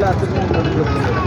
தாத்தா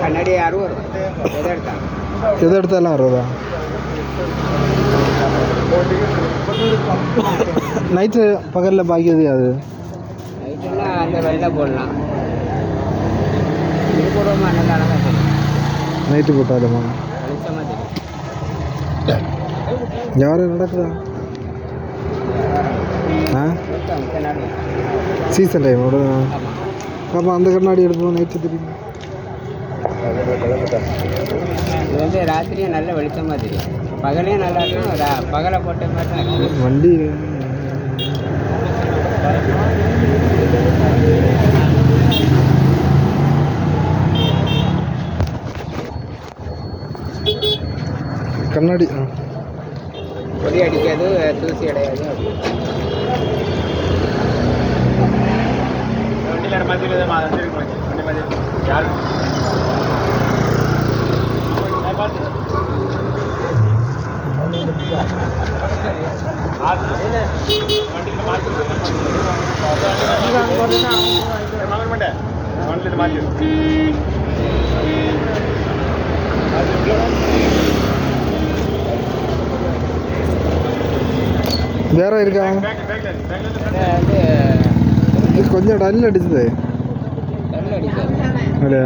கண்ணாடி அறுபது எதை எடுத்தாங்க எதை எடுத்தாலும் அறுபதா நைட்டு பகலில் பாக்கி எது அது நைட்டெல்லாம் அந்த வெள்ளை போடலாம் இது போடுவோமா நல்லா அழகாக தெரியும் நைட்டு போட்டாலுமா வெளிச்சமாக தெரியும் யாரும் நடக்குதா ஆ இருக்காங்க கண்ணாடி. சீசன் டைம் விட ஆமாம் அப்போ அந்த கண்ணாடி எடுப்போம் நைட்டு தெரியும் இது வந்து ராத்திரியும் நல்ல வெளிச்சமாக தெரியும். பகலையும் நல்லா இருக்கும் பகலை போட்ட மாதிரி வண்டி. கண்ணாடி. பொடி அடிக்காது தூசி அடையாது. அப்படி. வேற இருக்கா இது வந்து இது கொஞ்சம் டல் அடிச்சது கல் அடிக்காது அப்படியா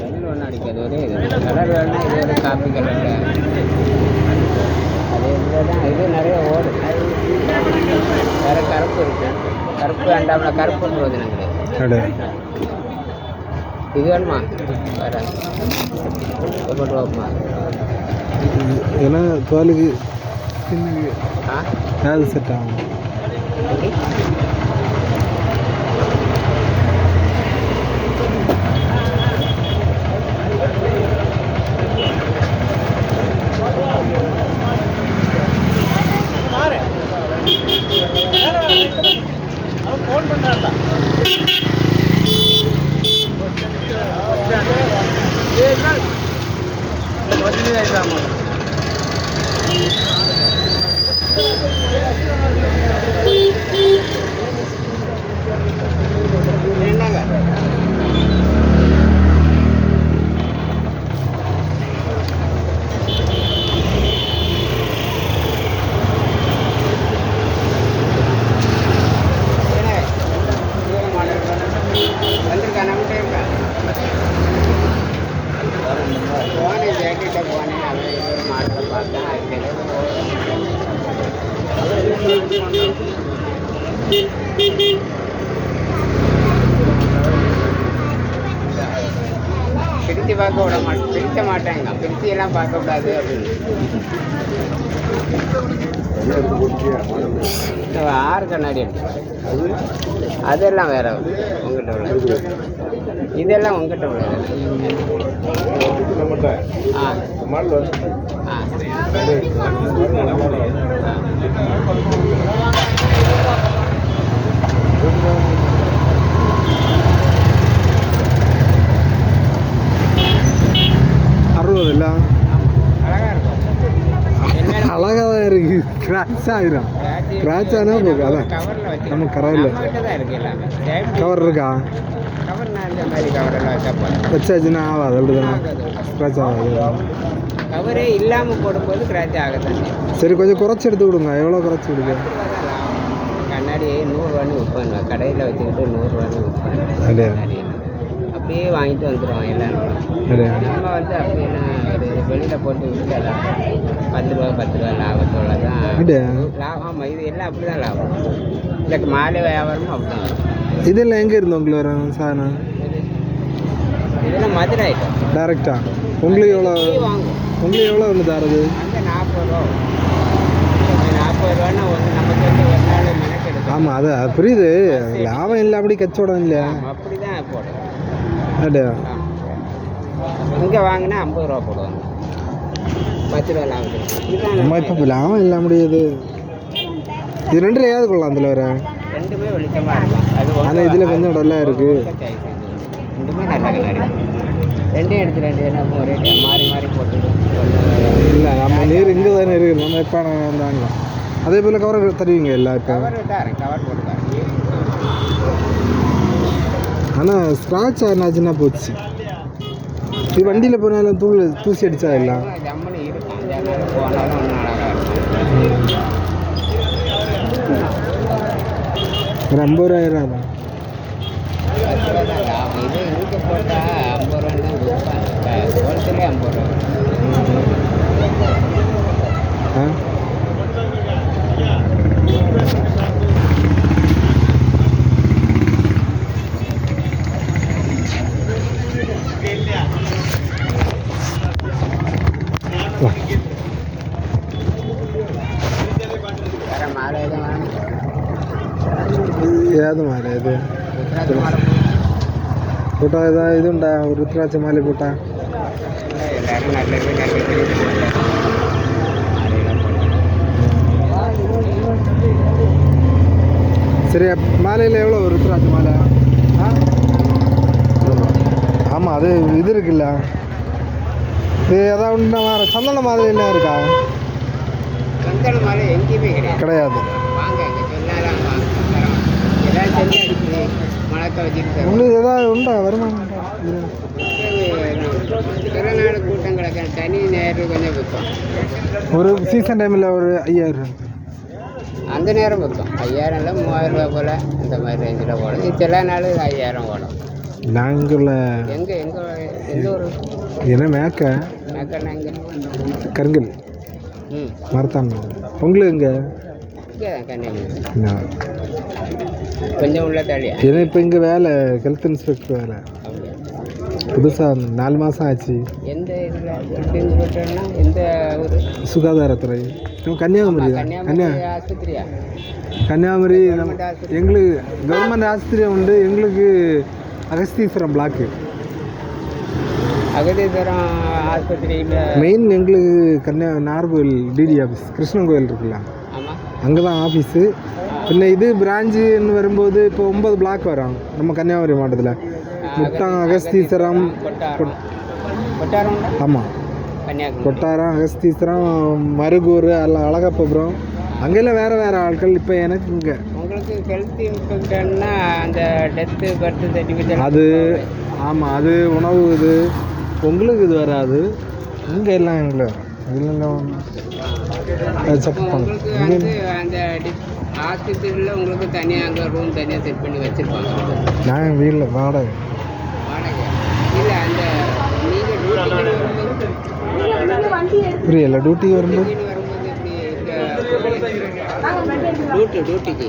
கல் ஒன்றும் அடிக்காது ஒரே இது கலர் வேணா இது ஒரு காப்பி அது இதில் தான் இது நிறைய ஓடும் வேறு கருப்பு இருக்கு கருப்பு வேண்டாம்ல கருப்பு கிடையாது அப்படியா இது வேணுமா வேறு ஏன்னா தோலுக்கு ஸ்கின்னுக்கு ஆ அது செட் ஆகும் எப்படி என்னங்க பார்க்க விட மாட்டேன் பிரிக்க மாட்டாங்க. பிரித்து எல்லாம் பார்க்க கூடாது. அப்படின்னு ஆறு கண்ணாடி அதெல்லாம் வேற உங்ககிட்ட உள்ள. இதெல்லாம் உங்ககிட்ட உள்ள. ஆ. ஆ. இருக்கும் என்ன அழகாக தான் இருக்கு. கிராச் ஆயிரும். கிராச் ஆனா போதும் அதான். நம்ம கரையில் கவர் இருக்கா வச்சாச்சுன்னா ஆகாது. அப்படிதானே? ஸ்க்ராச் ஆகாது. கவரே இல்லாமல் போடும்போது கிராச் ஆகத்தான் செய்யும். சரி கொஞ்சம் குறைச்சி எடுத்து கொடுங்க. எவ்வளோ குறைச்சி கொடுங்க கண்ணாடி நூறுரூவான்னு விற்பாங்க கடையில் வச்சுக்கிட்டு நூறுரூவான்னு விற்பாங்க அப்படியா வாங்கிட்டு வந்துடுவோம் எல்லாரும். நம்ம வந்து அப்படியெல்லாம் ஒரு வெளியில் போட்டு விற்கலாம். பத்து ரூபா பத்து ரூபா லாபத்தோட தான் லாபம் இது எல்லாம் அப்படி தான் லாபம். இந்த மாலை வியாபாரமும் அப்படி தான் இதெல்லாம் எங்கே இருந்து உங்களுக்கு வரும் சாதனம் இதெல்லாம் மதுரை டேரெக்டா உங்களுக்கு எவ்வளோ? உங்களுக்கு எவ்வளோ வந்து தரது நாற்பது ரூபா நாற்பது ரூபான்னா வந்து நமக்கு வந்து ஒரு நாள் ஆமாம் அது புரியுது. லாபம் இல்லை அப்படி கச்சவடம் இல்லையா? அப்படியா இங்கே வாங்கினா ஐம்பது ரூபா போடுவாங்க பத்து ரூபா லாபம் இப்போ லாபம் இல்லை முடியுது இது ரெண்டுல ஏதாவது கொள்ளலாம் அதில் வர ரெண்டுமே வெளிச்சமாக ஒண்ணு ஆனால் இதில் கொஞ்சம் டல்லாக இருக்குது. ரெண்டுமே நல்ல கண்ணாடி ரெண்டையும் எடுத்து ரெண்டு என்ன time மாறி மாறி போட்டுடும் இல்லை நம்ம நீர் இங்கே தானே இருக்குது நம்ம எப்போ வாங்கலாம் அதே போல் கவர் தருவீங்க எல்லா இப்போ கவர் கவர் போட்டு தாரேன் ஆனால் ஸ்க்ராட்ச் ஆனாச்சுன்னா போச்சு. இது வண்டியில் போனாலும் தூள் தூசி அடிச்சா எல்லாம் ஒரு ஐம்பது ரூபாயிரம் தான் ஐம்பது ரூபா ஐம்பது ரூபா. കൂട്ടാ ഇതാ ഇതുണ്ടാ രുദ്രാക്ഷ മാല കൂട്ടാ எல்லாரும் நல்லது நல்லது சரி மாலையில் எவ்வளோ ருத்ராட்ச மாலை ஆ ஆமாம் அது இது இருக்குல்ல இது எதாவது உண்டா வேறு சந்தன மாதிரிலாம் இருக்கா சந்தன மாலை எங்கேயுமே கிடையாது வாங்க தரோம். ஏதாவது உண்டா? வருமானம் திருநாடு கூட்டம் கிடக்க தனி நேரம் கொஞ்சம் விற்கும் ஒரு சீசன் டைமில் ஒரு ஐயாயிரம் அந்த நேரம் விற்கும் ஐயாயிரம் இல்லை மூவாயிரம் ரூபாய் போல் இந்த மாதிரி ரேஞ்சில் ஓடும் சில நாள் ஐயாயிரம் ஓடும் நாங்கள் எங்கே எங்கே எந்த ஒரு என்ன மேக்க? மேக்கண்ணா எங்கே கருங்கல். ம். மரத்தான். உங்களுக்கு எங்கே? இங்கே தான் என்ன கொஞ்சம் உள்ள தள்ளியா ஏன்னா இப்போ இங்கே வேலை ஹெல்த் இன்ஸ்பெக்டர் வேலை. புதுசாக நாலு மாதம் ஆச்சு. எந்த இதில்? ஹெல்த் இன்ஸ்பெக்டர்னா எந்த ஒரு சுகாதாரத்துறை. நம்ம கன்னியாகுமரி தான். கன்னியா கன்னியாகுமரி ஆஸ்பத்திரியா? கன்னியாகுமரி நம்ம எங்களுக்கு கவர்மெண்ட் ஆஸ்பத்திரி உண்டு. எங்களுக்கு அகஸ்தீஸ்வரம் பிளாக்கு அகதீஸ்வரம் ஆஸ்பத்திரியில் மெயின் எங்களுக்கு கன்னியா நார்கோயில் டிடி ஆஃபீஸ் கிருஷ்ணன் கோயில் இருக்குல்ல. ஆமாம் அங்கே தான் ஆஃபீஸு பின்ன இது பிரான்ச்சுன்னு வரும்போது இப்போ ஒன்பது பிளாக் வரும். நம்ம கன்னியாகுமரி மாவட்டத்தில். முட்டாம் அகஸ்தீஸ்வரம்? ஆமாம் கொட்டாரம். அகஸ்தீஸ்வரம் மருகூர் எல்லாம் அழகப்பபுரம். அங்கெல்லாம் வேறு வேறு ஆட்கள் இப்போ எனக்கு இங்கே. உங்களுக்கு ஹெல்த் இன்ஸ்பெக்டர்னா அந்த டெத்து பர்த் சர்டிஃபிகேட் அது ஆமாம் அது உணவு இது. உங்களுக்கு இது வராது. இங்கே எல்லாம் எங்களை இதெல்லாம் செக் பண்ண அந்த ஆஸ்பத்திரியில் உங்களுக்கு தனியாக அங்கே ரூம் தனியாக செட் பண்ணி வச்சுருப்பாங்க. நான் வீட்டில் வாடகை. வாடகை. இல்லை அந்த நீங்கள் புரியல டியூட்டி வரும்போது? டியூட்டி டியூட்டிக்கு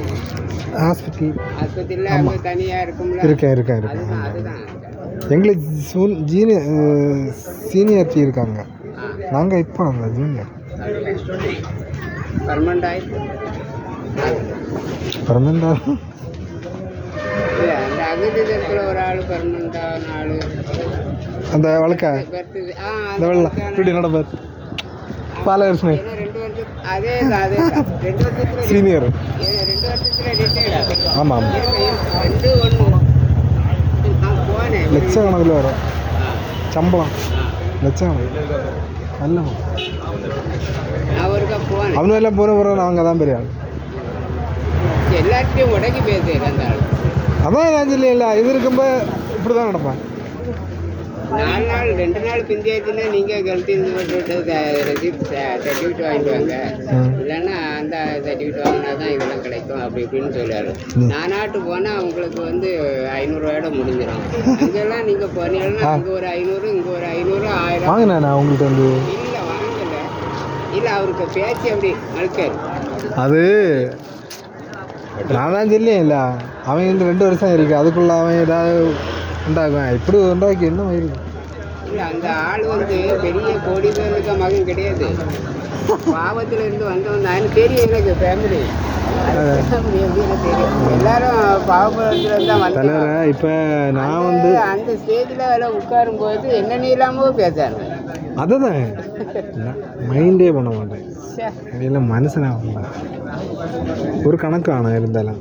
ஹாஸ்பிட்டல் ஆஸ்பத்திரியில் அங்கே தனியாக இருக்கும்ல? இருக்கேன் இருக்கேன் இருக்கேன். அதுதான் எங்களுக்கு சூன் ஜீனியர் சீனியர்ட்டி இருக்காங்க. நாங்கள் இப்போ அந்த ஜூனியர். பர்மனண்ட் ஆயிடுச்சு இல்லை அந்த வழக்க? இந்த வெள்ளம் இப்படி பாலகிருஷ்ணன். தான் ரெண்டு வருஷத்துல சீனியர் ஆமாம் போனேன். லட்சக்கணக்கில் வரும். சம்பளம். ஆ. லட்சக்கணக்கு நல்ல நான் ஒருக்கா போனேன். அவனு எல்லாம் போன பிறகு நாங்கள் தான் பெரிய ஆள். எல்லாத்தையும் உடக்கி அந்த ஆள் அதான் நான் சொல்லியில்ல இது இருக்கும்போது இப்படி தான் நடப்பேன் நாலு நாள் ரெண்டு நாள் பிந்தியாச்சுன்னா நீங்கள் கழட்டி ரெசிப்ட் சர்டிஃபிகேட் வாங்கிட்டு வாங்க. ம். இல்லைன்னா அந்த சர்டிஃபிகேட் வாங்கினா தான் இதெல்லாம் கிடைக்கும் அப்படி இப்படின்னு சொல்லுவாரு. ம். நானாட்டு போனால் உங்களுக்கு வந்து ஐநூறுரூவாயோட முடிஞ்சிடும். அங்கெல்லாம் நீங்கள் போனீங்கன்னா ஆ. அங்கே ஒரு ஐநூறு இங்கே ஒரு ஐநூறு ஆயிரம். வாங்கினேன் நான் உங்கள்கிட்ட வந்து? இல்லை வாங்கல. இல்லை அவருக்கு பேச்சு அப்படி அழுக்காரு அது நான் தான் சொல்லியேன் இல்லை. அவன் இந்த ரெண்டு வருஷம் இருக்கு. அதுக்குள்ள அவன் ஏதாவது உண்டாக்குவான். இப்படி உண்டாக்கி என்ன இருக்கு? இல்லை அந்த ஆள் வந்து பெரிய கோடி பேருக்கு மகன் கிடையாது. பாவத்துல இருந்து வந்தவன் தான். தெரியும் எனக்கு ஃபேமிலி எல்லாரும் இப்போ நான் வந்து அந்த ஸ்டேஜில் வேலை உட்காரும் போது என்ன இல்லாமோ பேசாரு அதுதான். மைண்டே பண்ண மாட்டேன். எல்லாம் மனுஷனாக ஒரு கணக்கான இருந்தாலும்.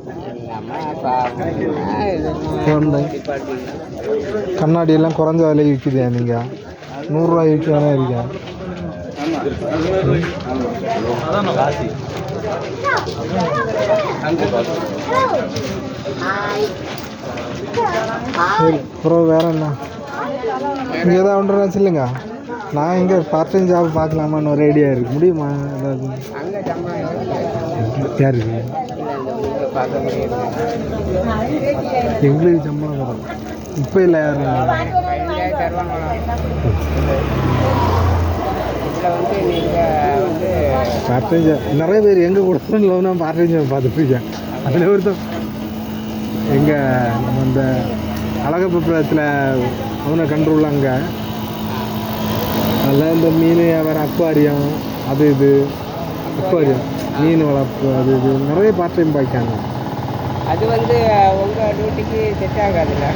குழந்தை. கண்ணாடி எல்லாம் குறைஞ்ச விலை விற்குதா நீங்கள் நூறுரூவா விற்கலாம் இருக்கா சரி அப்புறம் வேற என்ன? இங்கே ஏதாவது ஒன்று சொல்லுங்க. நான் இங்கே பார்ட் டைம் ஜாப் பார்க்கலாமான்னு ஒரு ஐடியா இருக்குது முடியுமா? ஏதாவது அங்கே எவ்வளவு? யாருக்கு எங்களுக்கு சம்பளம் வரும் இப்போ இல்லை யாரும் பார்ட் டைம் ஜாப் நிறைய பேர் எங்கள் கூட லோனாக பார்ட் டைம் ஜாப் பார்த்துட்டு அதில் ஒருத்தன் எங்கள் நம்ம இந்த அழகப்பத்தில் அவனை கண்ட்ரோல் அங்கே அதில் இந்த மீன் வியாபாரம் அக்வாரியம் அது இது. அக்வாரியம் மீன் வளர்ப்பு அது இது. நிறைய பார்ட் டைம் பாய்க்காங்க. அது வந்து உங்கள் டியூட்டிக்கு செட் ஆகாதுல்ல?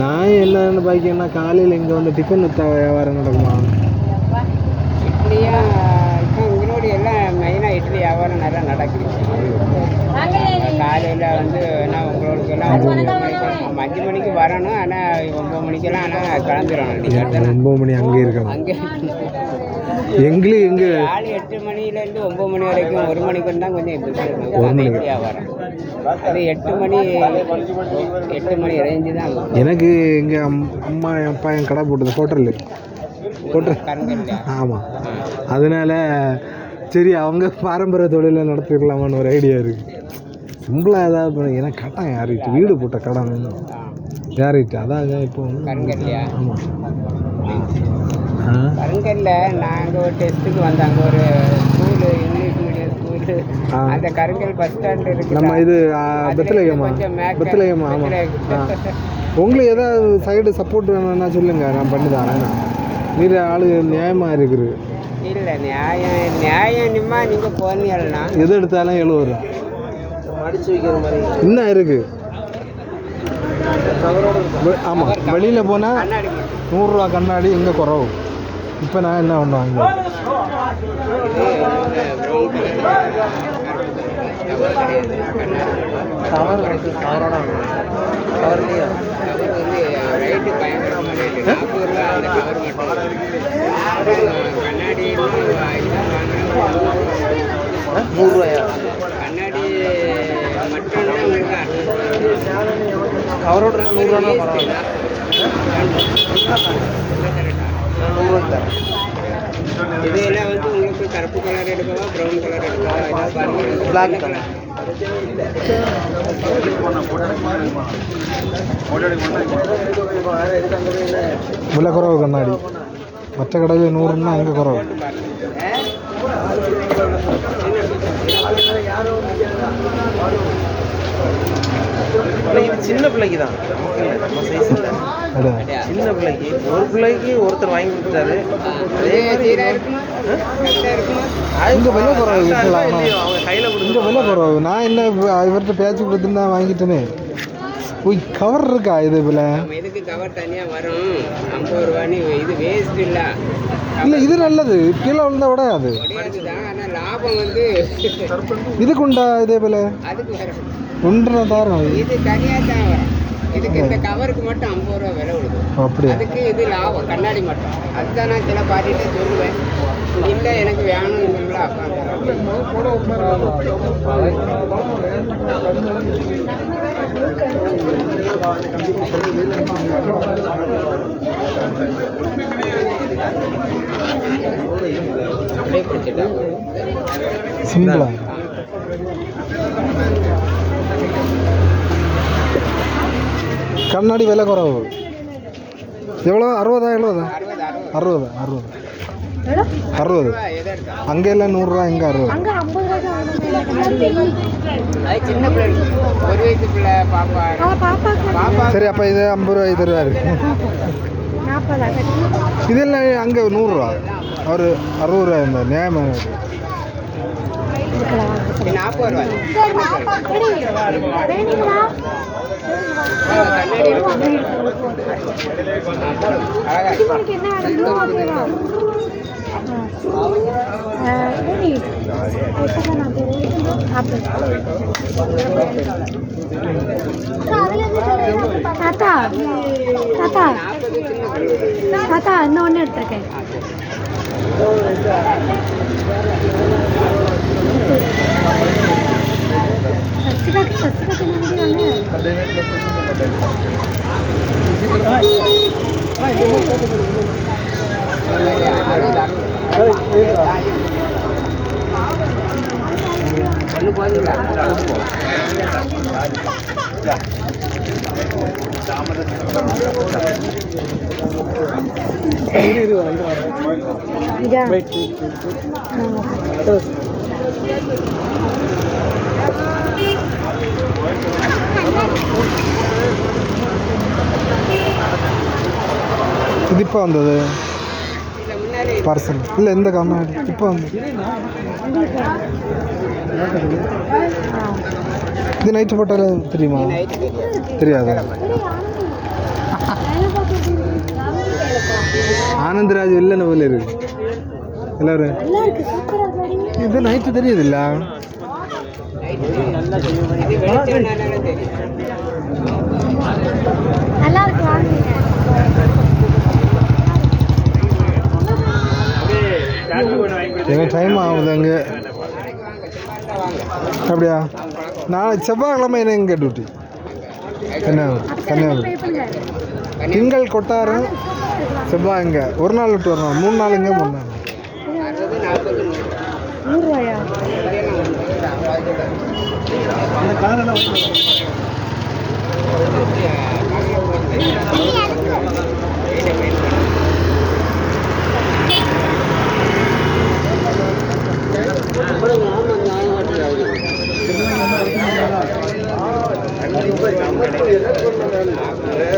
நான் என்னென்னு பாய்க்கன்னா காலையில் இங்கே வந்து டிஃபன் வியாபாரம் நடக்குமா? இட்லியும் இப்போ உங்களோட எல்லாம் மெயினாக இட்லி வியாபாரம் நல்லா நடக்குது. காலையில் வந்து என்ன உங்களுக்கு எல்லாம் ஒன்பது அஞ்சு மணிக்கு வரணும். ஆனால் ஒம்பது மணிக்கெல்லாம் ஆனால் கிளம்பிடணும். நீங்கள் ஒம்பது மணி அங்கே இருக்கணும்? அங்கே. எங்களுக்கு எங்கே காலை எட்டு மணிலேருந்து ஒம்பது மணி வரைக்கும் ஒரு மணிக்கு தான் கொஞ்சம். ஒரு மணிக்கு. வியாபாரம் அது எட்டு மணி எட்டு மணி ரேஞ்சு தான். எனக்கு எங்கள் அம் அம்மா என் அப்பா என் கடை போட்டது ஹோட்டலு. ஹோட்டல். ஆமாம் அதனால சரி அவங்க பாரம்பரிய தொழிலை நடத்திடலாமான்னு ஒரு ஐடியா இருக்குது சிம்பிளாக ஏதாவது பண்ணி. ஏன்னா கடன் யாரிட்டு வீடு போட்ட கடன். யாரிட்டு அதான் இப்போ கருங்கல்லையா ஆமாம் கருங்கல்ல நாங்கள் ஒரு டெஸ்ட்டுக்கு வந்தாங்க ஒரு ஸ்கூலு இங்கிலீஷ் மீடியம் ஸ்கூலு. அந்த கருங்கல் பஸ் ஸ்டாண்ட் இருக்கு நம்ம இது ஆ, பெத்தலகமா பெத்தலகமா ஆமாம் உங்களுக்கு ஏதாவது சைடு சப்போர்ட் வேணும்னா சொல்லுங்க. நான் பண்ணி தரேன். நீர் ஆளு நியாயமாக இருக்குது. இல்லை நியாயம் நியாயம் நீங்கள் போனீங்கன்னா. எது எடுத்தாலும் எழுபது ரூபா. இன்னும் இருக்கு? வெ- ஆமாம் வெளியில் போனால் நூறுரூவா கண்ணாடி இங்கே குறவு? இப்போ நான் என்ன ஒன்று வாங்க கவர் வந்து ரேட்டு பயங்கரமாக ரேட்டு நாற்பது ரூபா அந்த கவர் மட்டும் கண்ணாடி நூறுரூவாயா கண்ணாடி. மட்டும் உங்களுக்கு கவரோட இதெல்லாம் வந்து உங்களுக்கு கருப்பு கலர் எடுக்கவா ப்ரௌன் கலர் எடுக்கவா பிளாக் கலர் விலை குறவு கண்ணாடி மற்ற கடையில் நூறுன்னா இங்கே குறவு? யாரும் ஆனால் இது சின்ன பிள்ளைக்கு தான் நமக்கு இல்லை நம்ம சைஸ் இல்லை சின்ன பிள்ளைக்கு. ஒரு பிள்ளைக்கு ஒருத்தர் வாங்கி கொடுத்தாரு அதே இங்க ஆனா. இல்லையோ, அவங்க கையில் இங்கே நான் என்ன இவர்கிட்ட பேச்சு கொடுத்து தான் வாங்கிட்டேனே. உய் கவர் இருக்கா இது விலை நம்ம இதுக்கு கவர் தனியாக வரும்? ஐம்பது ரூபான்னு இது வேஸ்ட் இல்லை. இல்லை இது நல்லது. கீழே விழுந்தா விட அது. கிடையாது தான் ஆனால் லாபம் வந்து இதுக்கு உண்டா இதே அதுக்கு ஒன்றரை தாரம். இது தனியாக தான் இதுக்கு இந்த கவருக்கு மட்டும் ஐம்பது ரூபா விலை விடுது அப்படியா? அதுக்கு இது லாபம் கண்ணாடி மட்டும். அதுதான் நான் சில பாட்டிகிட்ட சொல்லுவேன். இல்லை எனக்கு அப்படியே பிடிச்சிட்டா சிம்பிளா? கண்ணாடி விலை குறவு. எவ்வளோ? அறுபதா எழுபதா அறுபது அறுபது. அறுபது அறுபது. ரூபா அங்கே எல்லாம் நூறுரூவா இங்கே அறுபது. அங்க ஐம்பது ரூபாய்க்கு அது சின்ன பிள்ளை ஒரு வயசு பிள்ளை பாப்பா. பாப்பாக்கு பாப்பா. சரி அப்போ இது ஐம்பது ரூபாய் தருவார் நாற்பதா கட்டி இதெல்லாம் அங்கே நூறுரூவா அவர் அறுபது ரூபாய் இருந்தார் நியாயமாக இருக்கு. தாத்தா தாத்தா தாத்தா இன்னும் எடுத்திருக்கேன் சச்சிகாக்கு சச்சிகாக்கு என்ன ஒன்று போதுங்களா இதா இது இப்போ வந்தது இல்லை முன்னாடி பார்சல் இல்லை இந்த கண்ணாடி இப்போ வந்து இது நைட்டு போட்டாலே தெரியுமா தெரியாது ஆனந்தராஜ் இல்லைன்னு போல இருக்கு எல்லாரும் இது நைட்டு தெரியுது இல்ல நல்லா இருக்கு வாங்குங்க எனக்கு டைம் ஆகுது அங்கே. அப்படியா? நாளைக்கு செவ்வாய்க்கிழமை என்ன எங்கே டியூட்டி கன்னியாகுமரி கன்னியாகுமரி திங்கள் கொட்டாரம் செவ்வாய் இங்கே. ஒரு நாள் விட்டு நாள் மூணு நாள் இங்கே மூணு நாள். நூறுரூவாயா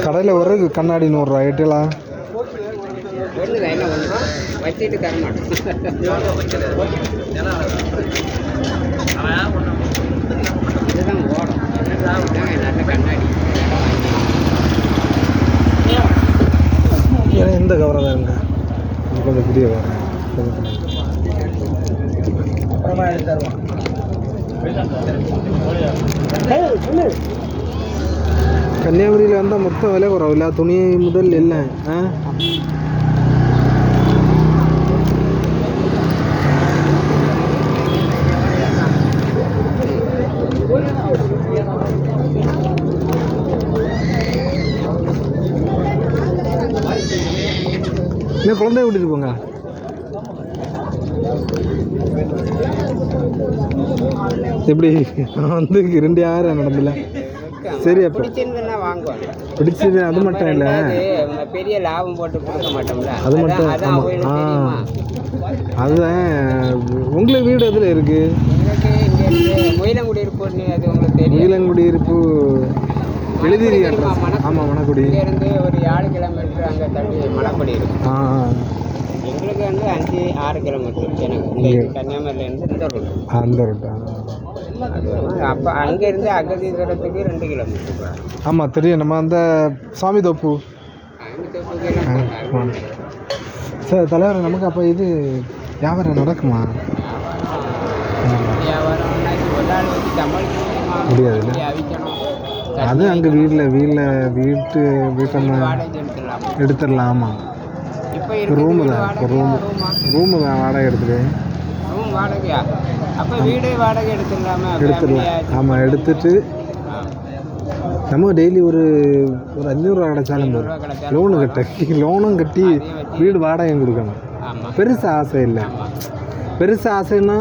கடையில் ஒரு கண்ணாடி நூறுரூவா எட்டுலாம் ஒன்று வச்சுட்டு தர மாட்டோம் இதுதான் ஓடும் நல்ல கண்ணாடி கவரம் தான் இருங்க? கொஞ்சம் பெரிய கவரம் கன்னியாகுமரியில் வந்தால் மொத்தம் விலை குறவில்ல துணி முதல் எல்லாம் ஆ? இன்னும் குழந்தைய கூட்டிட்டு போங்க. எப்படி? வந்து ரெண்டு யாரும் நடந்தில்ல சரி அப்போ. பிடிச்சது அது மட்டும் இல்லை. பெரிய லாபம் போட்டு கொடுக்க மாட்டோம்ல. அது மட்டும். ஆமாம் ஆ. அதுதான். உங்களுக்கு வீடு எதில் இருக்குது எனக்கு இங்க இருந்து முயலங்குடி இருப்போம் அது உங்களுக்கு தெரியும் நீலங்குடி இருப்பு. எழுதிரி அட்ரஸ். மணக்குடி. ஆமாம் மணக்குடி இருந்து ஒரு ஏழு ஆ. எங்களுக்கு வந்து அஞ்சு ஆறு கிலோமீட்டர் எனக்கு. இந்த கன்னியாகுமரியில இருந்து இந்த ரூட் அந்த ரோட்டா அப்போ அங்க இருந்து அகதீஸ்வரத்துக்கு ரெண்டு கிலோமீட்டர் ஆமாம் தெரியும். நம்ம அந்த சாமி தோப்பு. சார் தலைவர் நமக்கு அப்போ இது வியாபாரம் நடக்குமா? அவிக்கணும் அது அங்கே வீட்டில் வீட்டில் வீட்டு வீட்டை வாடகை எடுத்துடலாம்? எடுத்துடலாம்? ஆமாம் இப்போ ரூமு தான் ரூமு. தான் வாடகை எடுத்துட்டு. ரூம் வாடகையா? அப்போ வீடு வாடகை எடுத்துடலாமா? எடுத்துடலாம். ஆமாம் எடுத்துட்டு நம்ம டெய்லி ஒரு ஒரு அஞ்சூறுரூவா கிடைச்சாலும் போதும். லோனு கட்ட லோனும் கட்டி வீடு வாடகையும் கொடுக்கணும். ஆமாம் பெருசு ஆசை இல்லை. பெருசு ஆசைன்னா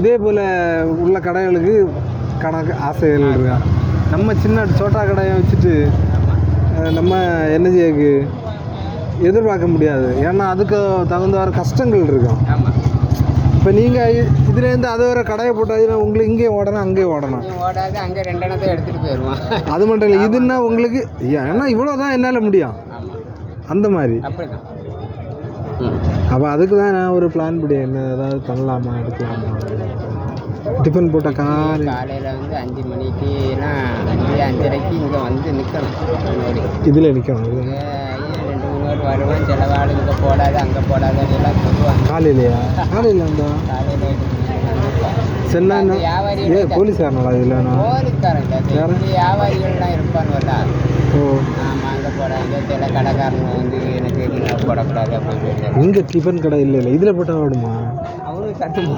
இதே போல் உள்ள கடைகளுக்கு கணக்கு ஆசைகள் இருக்கா நம்ம சின்ன சோட்டா கடையை வச்சுட்டு நம்ம என்ன செய்யக்கு எதிர்பார்க்க முடியாது. ஏன்னா அதுக்கு தகுந்தவாறு கஷ்டங்கள் இருக்கும். ஆமாம் இப்போ நீங்கள் இதுலேருந்து அதை வேறு கடையை போட்டாச்சுன்னா உங்களுக்கு இங்கேயும் ஓடணும் அங்கேயும் ஓடணும். ஓடாது அங்கே ரெண்டெண்ணத்தை எடுத்துகிட்டு போயிடுவான் அது மட்டும் இல்லை இதுன்னா உங்களுக்கு ஏன்னா இவ்வளோ தான் என்னால் முடியும். அந்த மாதிரி. அப்போ அதுக்கு தான் நான் ஒரு பிளான் படி என்ன ஏதாவது பண்ணலாமா எடுக்கலாமா? டிஃபன் போட்ட கார். காலையில் வந்து அஞ்சு மணிக்கு எல்லாம் அஞ்சு அஞ்சரைக்கு இங்கே வந்து நிற்கணும் இதில் நிற்கணும் இது இங்க ஐயா ரெண்டு மூணு பேர் வருவான் சில ஆள் இங்கே போடாது அங்கே போடாதுன்னு எல்லாம் சொல்லுவாங்க காலையிலையா காலையில் வந்தா காலையில் அந்த வியாபாரி ஏ போலீஸ்காரங்களா இதில் போலீஸ்காரங்க வியாபாரிகள்லாம் இருப்பானுவல்ல ஓ ஆமாம் அங்கே போடாங்க சில கடைக்காரங்க வந்து எனக்கு இங்கே போடக்கூடாது அப்படின்னு இங்கே டிஃபன் கடை இல்லை இல்லை இதில் போட்டால் ஓடுமா அவனுக்கு சட்டம்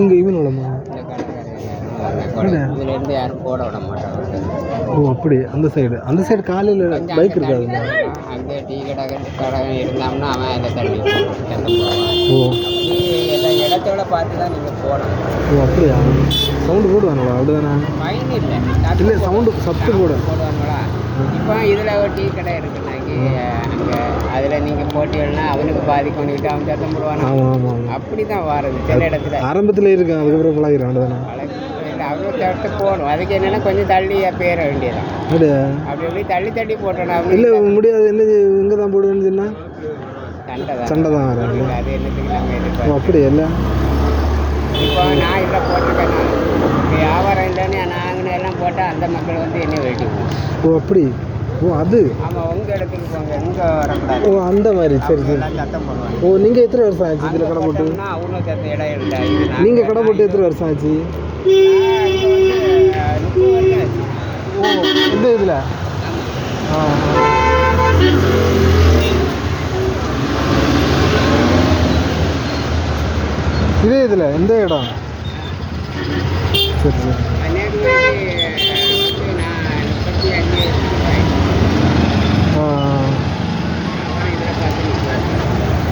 இங்கே இவன் ஓடுமா இந்த கடைக்காரங்க இதுல இருந்து யாரும் போட விட மாட்டாங்க ஓ அப்படி அந்த சைடு அந்த சைடு காலையில் பைக் இருக்காதுல்ல அங்கே டீ கடை கடை இருந்தாம்னா அவன் அதில் தள்ளி ஓ. எல்லா இடத்தோட பார்த்து தான் நீங்கள் போடணும். ஓ அப்படியா? சவுண்டு போடுவாங்களா? அப்படிதானே? ஃபைன் இல்லை. இல்லை சவுண்டு சத்து போட. போடுவாங்களா? இப்போ இதில் ஒரு டீ கடை இருக்குன்னாக்கி அங்கே அதில் நீங்கள் போட்டீங்கன்னா அவனுக்கு பாதி கொண்டுக்கிட்டு அவன் சத்தம் போடுவானா? ஆமாம் ஆமாம் அப்படி தான் வாருது சில இடத்துல. ஆரம்பத்தில் இருக்கேன் அதுக்கப்புறம் பழகிறேன் அப்படிதானே அவ்வளோ போகணும். அதுக்கு என்னென்னா கொஞ்சம் தள்ளி பேர வேண்டியதான் அப்படியா? அப்படி அப்படி தள்ளி தள்ளி போட்டோன்னா இல்லை முடியாது. என்ன இங்கே தான் போடுவேன்னு சொன்னால் சண்டை தான். சண்டை தான் அது என்னத்துக்கு அப்படி இல்லை. இப்போ நான் இதில் போட்டிருக்கேன் நான். இப்போ வியாபாரம் இல்லைன்னு எல்லாம் போட்டால் அந்த மக்கள் வந்து என்ன வெட்டிக்குவோம் ஓ அப்படி? ஓ அது? ஓ அந்த மாதிரி. சரி சரி. ஓ நீங்கள் எத்தனை வருஷம் ஆச்சு இதில் கடை போட்டு? போட்டோம்னா நீங்கள் கடை போட்டு எத்தனை வருஷம் ஆச்சு? ஓ இந்த இதில் ஆ. இதே இதில் இந்த இடம். சரி சரி.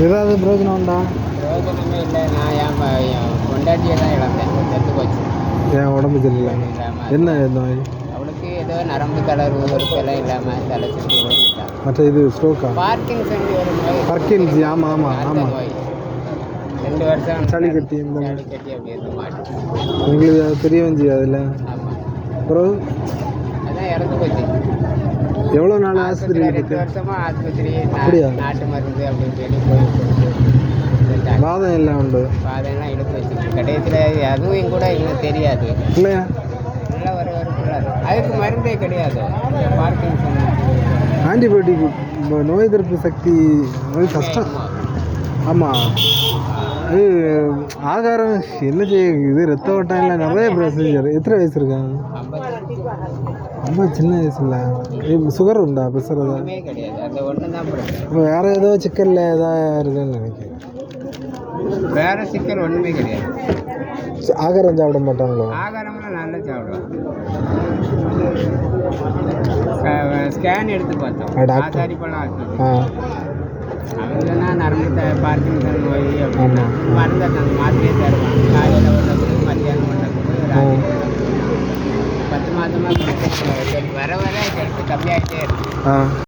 ஏதாவது பிரயோஜனம் உண்டா? பிரயோஜனமே இல்லை. நான் என் கொண்டாட்டியெல்லாம் இழந்தேன். செத்து போச்சு. என் உடம்பு சரியில்லை? என்ன மாதிரி? அவளுக்கு ஏதோ நரம்பு தளர்வு ஒருத்தெல்லாம் இல்லாமல் தலை சுற்றி மற்ற இது ஸ்ட்ரோக்கா ஒரு நோய். பர்கின்ஸி ஆமாம் ஆமாம் ஆமாம் நோய். ரெண்டு வருஷம் சளி கட்டி இந்த சளி கட்டி அப்படி இருந்து மாட்டி. உங்களுக்கு அது தெரியவும் செய்யாது அதில்? அப்புறம் அதான் இறந்து போச்சு. எவ்வளோ நாள் ஆஸ்பத்திரி ரெண்டு வருஷமா ஆஸ்பத்திரி அப்படியா? நாட்டு மருந்து அப்படின்னு சொல்லி போய் செஞ்சாங்க. வாதம் எல்லாம் உண்டு. பாதையெல்லாம் இழுத்து வச்சு கடைசியில் அதுவும் என் கூட இன்னும் தெரியாது. இல்லையா? நல்லா ஒரு பிள்ளை. அதுக்கு மருந்தே கிடையாது. பார்க்கின்சன் ஆன்டிபயோட்டிக் நோய் எதிர்ப்பு சக்தி நோய் கஷ்டம். ஆமாம் அது ஆகாரம் என்ன செய்ய இது ரத்த ஓட்டம் இல்லை நிறைய ப்ரொசீஜர் எத்தனை வயசு இருக்காங்க ரொம்ப சின்ன வயசுல சுகர் உண்டா பிரச்சனை இப்போ வேறு ஏதோ சிக்கனில் ஏதாவது இருக்குன்னு நினைக்கிறேன். வேற சிக்கல் ஒன்றுமே கிடையாது. ஆகாரம் சாப்பிட மாட்டாங்களோ? ஆகாரம்லாம் நல்லா சாப்பிடுவோம் ஸ்கேன் எடுத்து பார்த்தோம். ஆசாரி பழம் அவங்கன்னா நரம்பு பார்க்கின்சன் நோய் அப்படின்னா. மருந்தை தந்து மாத்திரையே தருவாங்க. காலையில் ஒன்று கொடு மத்தியானம் ஒன்று கொடு ராத்திரி. பத்து மாதமாக வர வர கம்மியாகிட்டே இருக்கு.